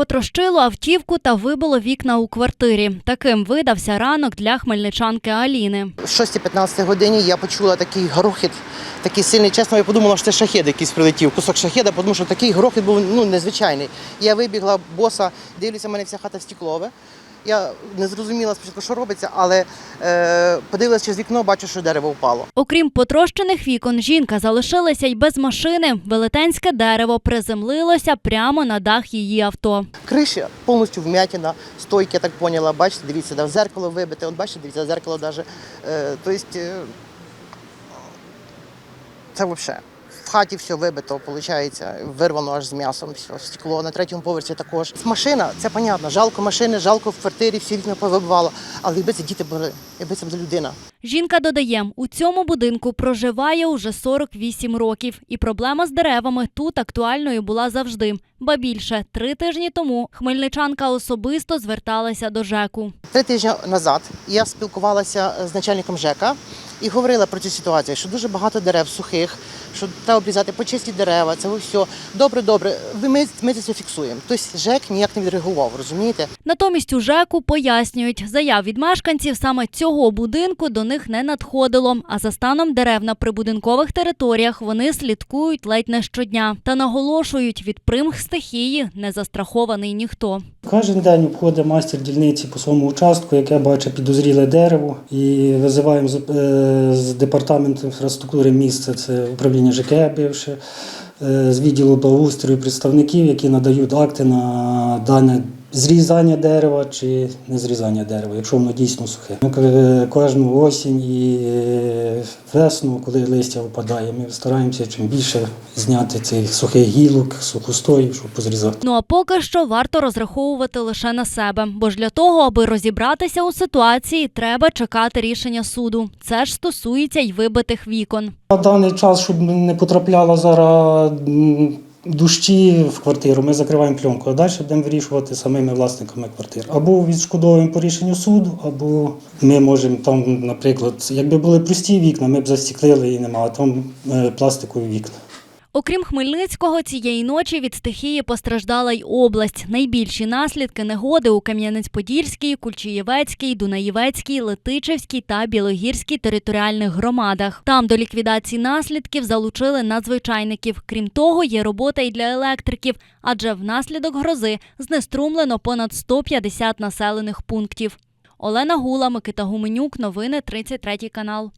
потрощило автівку та вибило вікна у квартирі. Таким видався ранок для хмельничанки Аліни. О 6-15 годині я почула такий грохіт, такий сильний. Чесно, я подумала, що це шахед якийсь прилетів, кусок шахеда, тому що такий грохіт був ну, незвичайний. Я вибігла боса, дивлюся, в мене вся хата стеклове. Я не зрозуміла спочатку, що робиться, але е, подивилася через вікно, бачу, що дерево впало. Окрім потрощених вікон, жінка залишилася й без машини. Велетенське дерево приземлилося прямо на дах її авто. Криша повністю вмятина, стойки, я так поняла. Бачите, дивіться, да, зеркало вибите. От бачите, дивіться, зеркало навіть. Е, тобто, е, це взагалі. Хаті все вибито, виходить, вирвано аж з м'ясом, все, стекло. На третьому поверсі також. Машина, це понятно. Жалко машини, жалко в квартирі, всі вікна повибивало. Але якби це діти були, якби це була людина. Жінка додає, у цьому будинку проживає уже 48 років, і проблема з деревами тут актуальною була завжди. Ба більше три тижні тому хмельничанка особисто зверталася до ЖЕКу. Три тижні назад я спілкувалася з начальником ЖЕКа і говорила про цю ситуацію, що дуже багато дерев сухих, що треба обрізати почисті дерева, це все. Добре, добре, ми, ми це все фіксуємо. Тобто ЖЕК ніяк не відреагував, розумієте? Натомість у ЖЕКу пояснюють, заяв від мешканців саме цього будинку до них не надходило. А за станом дерев на прибудинкових територіях вони слідкують ледь не щодня та наголошують, від примх стихії не застрахований ніхто. Кожен день обходить майстер дільниці по своєму участку, яке бачить підозріле дерево, і визиваємо з, е, з департаменту інфраструктури міста, це управління ЖК бивше, е, з відділу благоустрою представників, які надають акти на дане зрізання дерева чи не зрізання дерева, якщо воно дійсно сухе. Ми кожну осінь і е, весну, коли листя випадає, ми стараємося чим більше зняти цих сухих гілок, сухостоїв, щоб позрізати. Ну а поки що варто розраховувати лише на себе, бо ж для того, аби розібратися у ситуації, треба чекати рішення суду. Це ж стосується й вибитих вікон. На даний час, щоб не потрапляло зараз дощі в квартиру, ми закриваємо пленку, а далі будемо вирішувати самими власниками квартир. Або відшкодовуємо по рішенню суду, або ми можемо там, наприклад, якби були прості вікна, ми б застіклили і нема, а там е, пластикові вікна. Окрім Хмельницького, цієї ночі від стихії постраждала й область. Найбільші наслідки негоди у Кам'янець-Подільській, Кульчиєвецькій, Дунаєвецькій, Летичевській та Білогірській територіальних громадах. Там до ліквідації наслідків залучили надзвичайників. Крім того, є робота й для електриків, адже внаслідок грози знеструмлено понад 150 населених пунктів. Олена Гула, Микита Гуменюк, новини 33 канал.